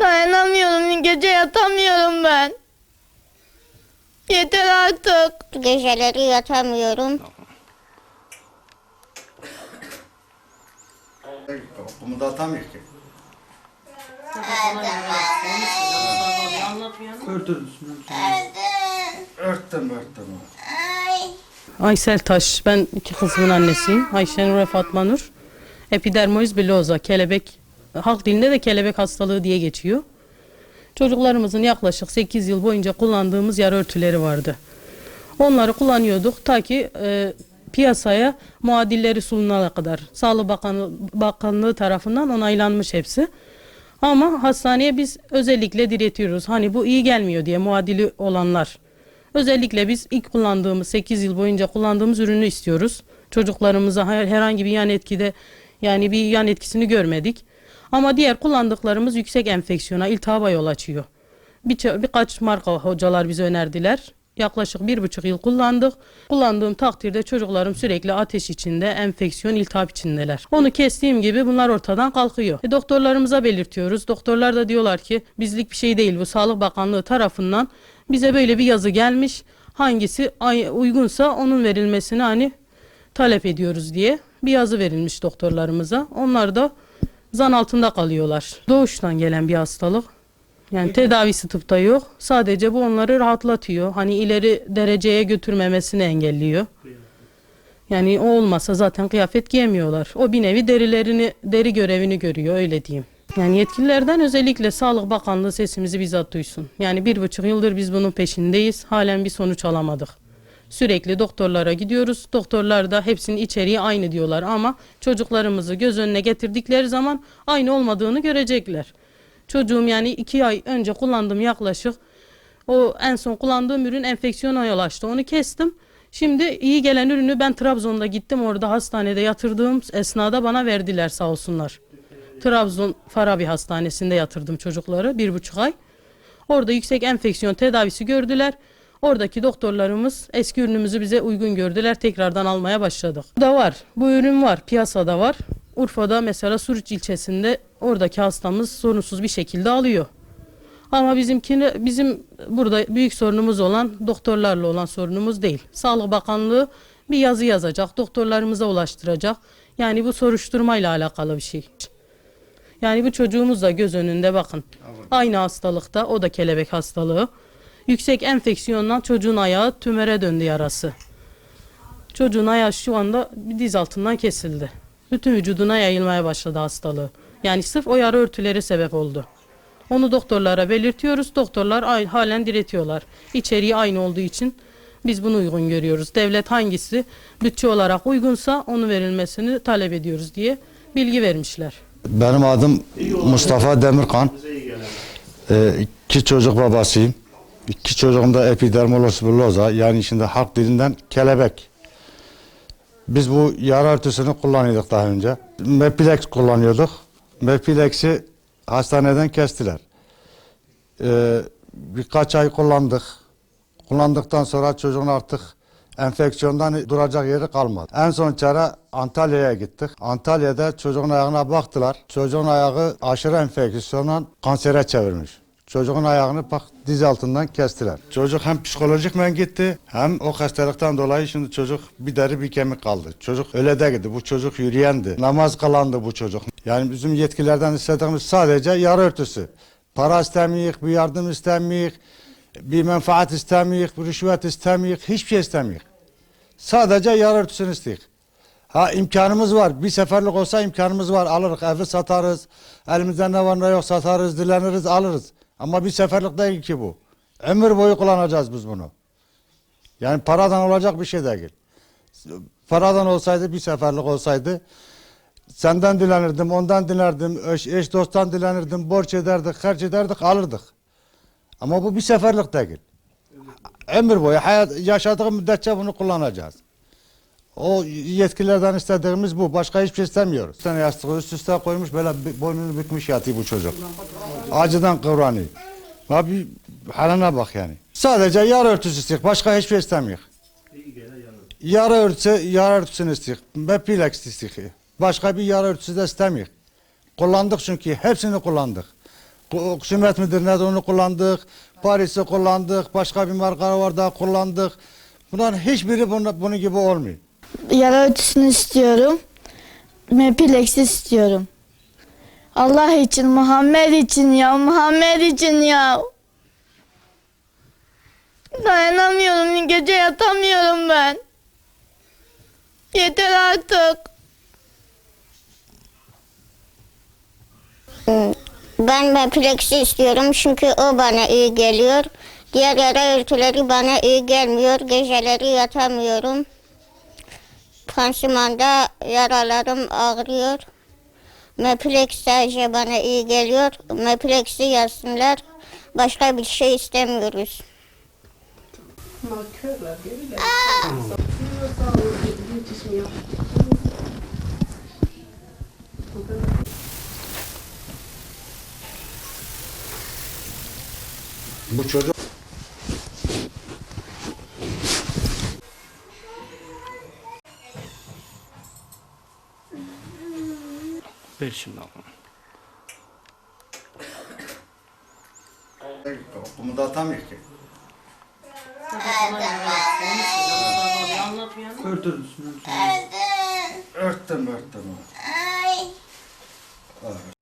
Dayanamıyorum. Gece yatamıyorum ben. Yeter artık. Geceleri yatamıyorum. Bunu da atamıyor ki. Örttüm örttüm. Aysel Taş. Ben iki kızımın annesiyim. Ayşenur ve Fatma Nur. Epidermoiz bullosa, kelebek, halk dilinde de kelebek hastalığı diye geçiyor. Çocuklarımızın yaklaşık 8 yıl boyunca kullandığımız yer örtüleri vardı. Onları kullanıyorduk ta ki e, piyasaya muadilleri sunulana kadar. Sağlık Bakanı, Bakanlığı tarafından onaylanmış hepsi. Ama hastaneye biz özellikle diretiyoruz. Hani bu iyi gelmiyor diye muadili olanlar. Özellikle biz ilk kullandığımız 8 yıl boyunca kullandığımız ürünü istiyoruz. Çocuklarımıza her- herhangi bir yan etkide yani bir yan etkisini görmedik. Ama diğer kullandıklarımız yüksek enfeksiyona, iltihaba yol açıyor. Bir, birkaç marka hocalar bize önerdiler. Yaklaşık bir buçuk yıl kullandık. Kullandığım takdirde çocuklarım sürekli ateş içinde, enfeksiyon, iltihap içindeler. Onu kestiğim gibi bunlar ortadan kalkıyor. E, doktorlarımıza belirtiyoruz. Doktorlar da diyorlar ki bizlik bir şey değil bu. Sağlık Bakanlığı tarafından bize böyle bir yazı gelmiş. Hangisi uygunsa onun verilmesini hani talep ediyoruz diye bir yazı verilmiş doktorlarımıza. Onlar da zan altında kalıyorlar. Doğuştan gelen bir hastalık. Yani tedavisi tıpta yok. Sadece bu onları rahatlatıyor. Hani ileri dereceye götürmemesini engelliyor. Yani o olmasa zaten kıyafet giyemiyorlar. O bir nevi derilerini, deri görevini görüyor öyle diyeyim. Yani yetkililerden özellikle Sağlık Bakanlığı sesimizi bizzat duysun. Yani bir buçuk yıldır biz bunun peşindeyiz. Halen bir sonuç alamadık. Sürekli doktorlara gidiyoruz. Doktorlar da hepsinin içeriği aynı diyorlar ama çocuklarımızı göz önüne getirdikleri zaman aynı olmadığını görecekler. Çocuğum yani iki ay önce kullandığım yaklaşık o en son kullandığım ürün enfeksiyona yol açtı. Onu kestim. Şimdi iyi gelen ürünü ben Trabzon'da gittim orada hastanede yatırdığım esnada bana verdiler sağ olsunlar. Trabzon Farabi Hastanesi'nde yatırdım çocukları bir buçuk ay. Orada yüksek enfeksiyon tedavisi gördüler. Oradaki doktorlarımız eski ürünümüzü bize uygun gördüler. Tekrardan almaya başladık. Bu da var. Bu ürün var. Piyasada var. Urfa'da mesela Suruç ilçesinde oradaki hastamız sorunsuz bir şekilde alıyor. Ama bizimkini bizim burada büyük sorunumuz olan doktorlarla olan sorunumuz değil. Sağlık Bakanlığı bir yazı yazacak, doktorlarımıza ulaştıracak. Yani bu soruşturmayla alakalı bir şey. Yani bu çocuğumuz da göz önünde bakın. Aynı hastalıkta o da kelebek hastalığı. Yüksek enfeksiyondan çocuğun ayağı tümöre döndü yarası. Çocuğun ayağı şu anda diz altından kesildi. Bütün vücuduna yayılmaya başladı hastalığı. Yani sırf o yara örtüleri sebep oldu. Onu doktorlara belirtiyoruz. Doktorlar halen diretiyorlar. İçeriği aynı olduğu için biz bunu uygun görüyoruz. Devlet hangisi bütçe olarak uygunsa onu verilmesini talep ediyoruz diye bilgi vermişler. Benim adım Mustafa Demirkan. Ee, iki çocuk babasıyım. İki çocuğum da epidermolos bullosa yani içinde halk dilinden kelebek. Biz bu yara örtüsünü kullanıyorduk daha önce. Mepilex kullanıyorduk. Mepilex'i hastaneden kestiler. Ee, birkaç ay kullandık. Kullandıktan sonra çocuğun artık enfeksiyondan duracak yeri kalmadı. En son çare Antalya'ya gittik. Antalya'da çocuğun ayağına baktılar. Çocuğun ayağı aşırı enfeksiyondan kansere çevirmiş. Çocuğun ayağını bak diz altından kestiler. Çocuk hem psikolojik men gitti hem o hastalıktan dolayı şimdi çocuk bir deri bir kemik kaldı. Çocuk öyle de gitti. Bu çocuk yürüyendi. Namaz kılandı bu çocuk. Yani bizim yetkililerden istediğimiz sadece yara örtüsü. Para istemeyik, bir yardım istemeyik, bir menfaat istemeyik, bir rüşvet istemeyik, hiçbir şey istemeyik. Sadece yara örtüsünü isteyik. Ha imkanımız var. Bir seferlik olsa imkanımız var. Alırız, evi satarız. Elimizde ne var ne yok satarız, dileniriz, alırız. Ama bir seferlik değil ki bu. Ömür boyu kullanacağız biz bunu. Yani paradan olacak bir şey değil. Paradan olsaydı bir seferlik olsaydı senden dilenirdim, ondan dilerdim, eş, eş dosttan dilenirdim, borç ederdik, harç ederdik, alırdık. Ama bu bir seferlik değil. Ömür boyu hayat yaşadığı müddetçe bunu kullanacağız. O yetkililerden istediğimiz bu. Başka hiçbir şey istemiyoruz. Tane yastığı üst üste koymuş böyle boynunu bükmüş yatıyor bu çocuk. Acıdan kıvranıyor. Abi haline bak yani. Sadece yara örtüsü istiyor. Başka hiçbir şey istemiyor. Yara örtüsü, yara örtüsünü istiyor. Mepilex istiyor. Başka bir yara örtüsü de istemiyor. Kullandık çünkü hepsini kullandık. Oksimet midir nedir onu kullandık. Paris'i kullandık. Başka bir marka var daha kullandık. Bunların hiçbiri bunun, bunun gibi olmuyor. Yara örtüsünü istiyorum. Mepilex istiyorum. Allah için, Muhammed için ya, Muhammed için ya. Dayanamıyorum, gece yatamıyorum ben. Yeter artık. Ben Meplex'i istiyorum çünkü o bana iyi geliyor. Diğer yara örtüleri bana iyi gelmiyor. Geceleri yatamıyorum. Pansumanda yaralarım ağrıyor. Meplex sadece bana iyi geliyor. Meplex'i yazsınlar. Başka bir şey istemiyoruz. Bu çocuk Belçina'dan. Bunu da atamıyor ki. Örtün üstünü. Örttüm örttüm. Ay.